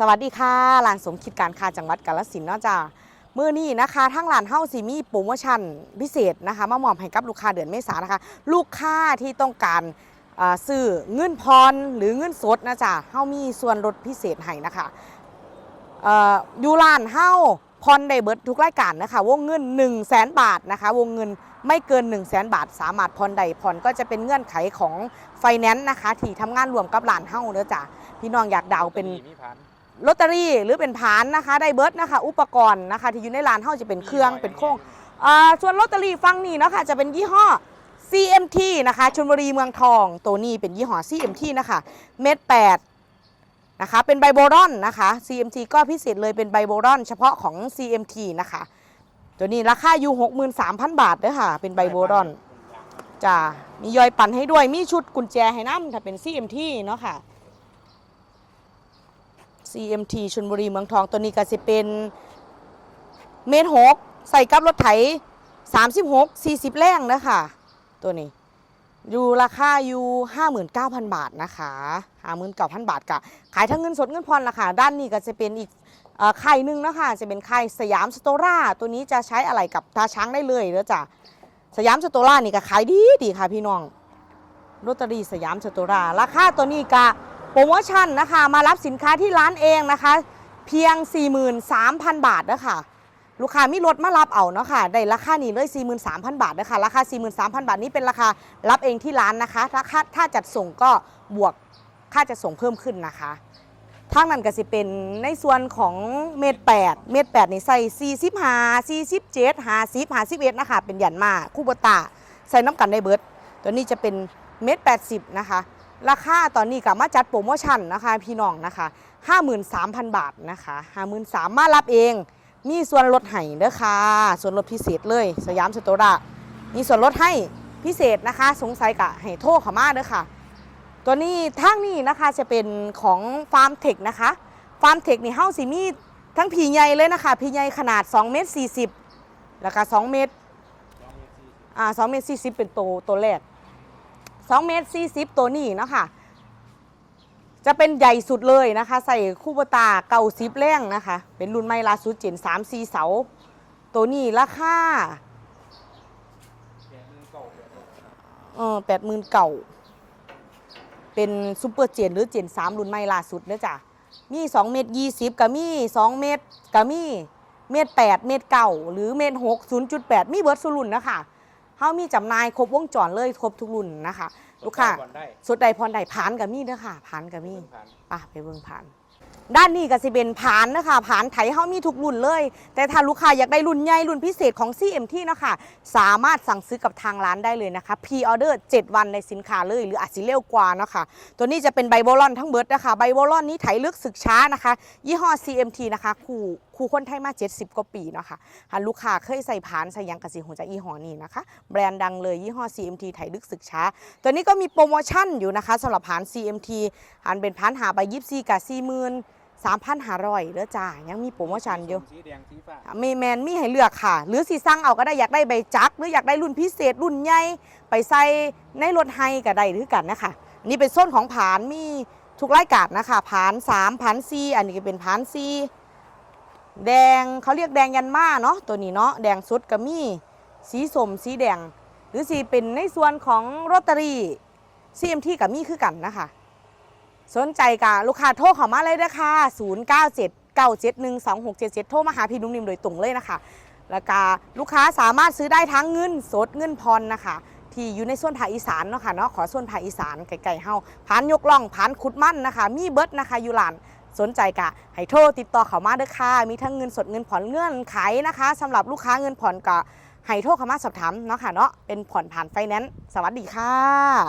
สวัสดีค่ะร้านสมคิดการค้าจังหวัดกาฬสินเนาะจ้าเมื่อนี้นะคะทั้งร้านเฮ้าสีมีโปรโมชั่นพิเศษนะคะมามอบให้กับลูกค้าเดือนเมษายนนะคะ ลูกค้าที่ต้องการซื้อเงินพรหรือเงินสดนะจ๊ะเฮ้ามีส่วนลดพิเศษให้นะคะอยูร้านเฮ้าพรได้เบิดทุกรายการนะคะวงเงิน 1 0 0 0 0แสนบาทนะคะวงเงินไม่เกิน 1 0 0 0 0แสนบาท สามารถพรใดพรก็จะเป็นเงื่อนไขของไฟแนนซ์นะคะที่ทำงานรวมกับร้านเฮ้าเด้อจ้ะพี่น้องอยากดาวน์เป็น ลอตเตอรี่หรือเป็นผานนะคะได้เบิร์ดนะคะ อุปกรณ์นะคะ ที่อยู่ในร้านเท่าจะเป็นเครื่องเป็นโค้งอ่าส่วนลอตเตอรี่ฟังนี่เนาะคะจะเป็นยี่ห้อ CMT นะคะชลบุรีเมืองทอง ตัวนี้เป็นยี่ห้อ CMT นะคะเม็ดแปดนะคะเป็นไบโบรอนนะคะ CMT ก็พิเศษเลยเป็นไบโบรอน เฉพาะของ CMT นะคะ ตัวนี้ราคาอยู่ 63,000 บาทเด้อค่ะ เป็นไบโบรอนจ้ามียอยปั่นให้ด้วยมีชุดกุญแจให้น้ำถ้าเป็น CMT เนาะค่ะ CMT ชลบุรีเมืองทองตัวนี้ก็จะเป็นเมตรหกใส่กับรถไถ 36 40 แรงนะคะตัวนี้อยู่ราคาอยู่59,000 บาทนะคะ59,000 บาทกะขายทั้งเงินสดเงินผ่อนราคาด้านนี้ก็จะเป็นอีกเอ่หนึ่งนะคะจะเป็นค่สยามสโตราตัวนี้จะใช้อะไรกับตาช้างได้เลยเด้อจ้ะสยามสโตรานี่ก็ขายดีดีค่ะพี่น้องลอตเตอรี่สยามสโตราราคาตัวนี้กะ โปรโมชั่นนะคะ มารับสินค้าที่ร้านเองนะคะ เพียง 43,000 บาทนะคะลูกค้ามีรถมารับเอาเนาะค่ะได้ราคานี้เลย 43,000 บาทนะคะราคา 43,000 บาทนี้เป็นราคารับเองที่ร้านนะคะถ้าค่าถ้าจัดส่งก็บวกค่าจัดส่งเพิ่มขึ้นนะคะทางนั้นก็สิเป็นในส่วนของเมตร8เมตร8นี่ใส่45 47 50 51นะคะเป็นหยันมาคู่บตาใส่น้ำกันได้เบิร์ดตัวนี้จะเป็น เมตร80นะคะ ราคาตอนนี้ก็มาจัดโปรโมชั่นนะคะพี่น้องนะคะ53,000บาทนะคะ53,000มารับเอง มีส่วนลดให้เด้อค่ะ ส่วนลดพิเศษเลย สยามสโตระมีส่วนลดให้พิเศษนะคะ สงสัยกะให้โทรเข้ามาเด้อค่ะ ตัวนี้ทางนี้นะคะจะเป็นของฟาร์มเทคนะคะ ฟาร์มเทคนี่เฮาสิมีทั้งผีใหญ่เลยนะคะผีใหญ่ขนาด2เมตร40 แล้วก็2เมตรอ่า2เมตร40 เป็นตัวตัวแรก 2เมตร40 ตัวนี้เนาะคะจะเป็นใหญ่สุดเลยนะคะ ใส่คู่บตาเก่าซิปแรงนะคะ เป็นรุ่นใหม่ล่าสุดเจน3 4เสา ตัวนี้ราคาเออแปดหมื่นเก่า เป็นซูเปอร์เจนหรือเจน3รุ่นใหม่ล่าสุดเด้อจ้ะมี2เมตร20กับมี2เมตรกับมีเมตร8เมตรเก่าหรือเมตร6 0.8มีเบิร์ดสุรุ่นนะคะ เฮามีจำหน่ายครบวงจรเลยครบทุกรุ่นนะคะ ลูกค้าก่อนได้สุดใดพรใดผานกับมีเด้อค่ะผานกับมีเพิ่งผ่านป่ะไปเบิ่งผาน ด้านนี้ก็สิเป็นผานนะคะผานไถเฮามีทุกรุ่นเลย แต่ถ้าลูกค้าอยากได้รุ่นใหญ่รุ่นพิเศษของ CMT นะคะสามารถสั่งซื้อกับทางร้านได้เลยนะคะพรีออเดอร์7วันในสินค้าเลย หรืออาจสิเร็วกว่านะคะตัวนี้จะเป็นไบโบลอนทั้งเบิดนะคะไบโบลอนนี้ไถลึกศึกช้านะคะ ยี่ห้อ CMT นะคะ คู่ คู่คนไทยมา 70 กว่าปีเนาะค่ะหากลูกค้าเคยใส่ผานใส่หยังกะสิหัวจากยี่ห้อนี้นะคะ แบรนด์ดังเลยยี่ห้อ CMT ไถลึกศึกช้า ตัวนี้ก็มีโปรโมชั่นอยู่นะคะสำหรับผาน CMT หันเป็นผานหาใบยิบซีกับ4 0 0 0 0 3,500เด้อจ้ายังมีโปรโมชั่นอยู่สีแดงสีฟ้าเมแมนมีให้เลือกค่ะ หรือสีสั่งเอาก็ได้อยากได้ใบจัก หรืออยากได้รุ่นพิเศษรุ่นใหญ่ไปใส่ในรถไฮก็ได้หรือกันนะคะอันนี่เป็นโซนของผานมีทุกรายการนะคะผาน3ผาน4อันนี้ก็เป็นผาน4 แดงเขาเรียกแดงยันมาเนาะตัวนี้เนาะแดงสุดก็มีสีสมสีแดง หรือสีเป็นในส่วนของโรตารี่ CMT กับมีคือกันนะคะ สนใจกับลูกค้าโทรเข้ามาเลยนะคะ0 9 7 9 7 1 2 6 7 7 โทรมาหาพี่นุ่มนิ่มโดยตรงเลยนะคะ แล้วก็ลูกค้าสามารถซื้อได้ทั้งเงินสดเงินพรนะคะ ที่อยู่ในส่วนภาคอีสานเนาะค่ะเนาะขอส่วนภาคอีสานไกลๆเฮาผ่านยกล่องผ่านขุดมั่นนะคะ มีเบิร์ดนะคะอยู่หลาน สนใจกะให้โทรติดต่อเขามาเด้อค่ะ มีทั้งเงินสดเงินผ่อนเงื่อนไขนะคะสำหรับลูกค้าเงินผ่อนก็ให้โทรเขามาสอบถามเนาะค่ะเนาะเป็นผ่อนผ่านไฟแนนซ์สวัสดีค่ะ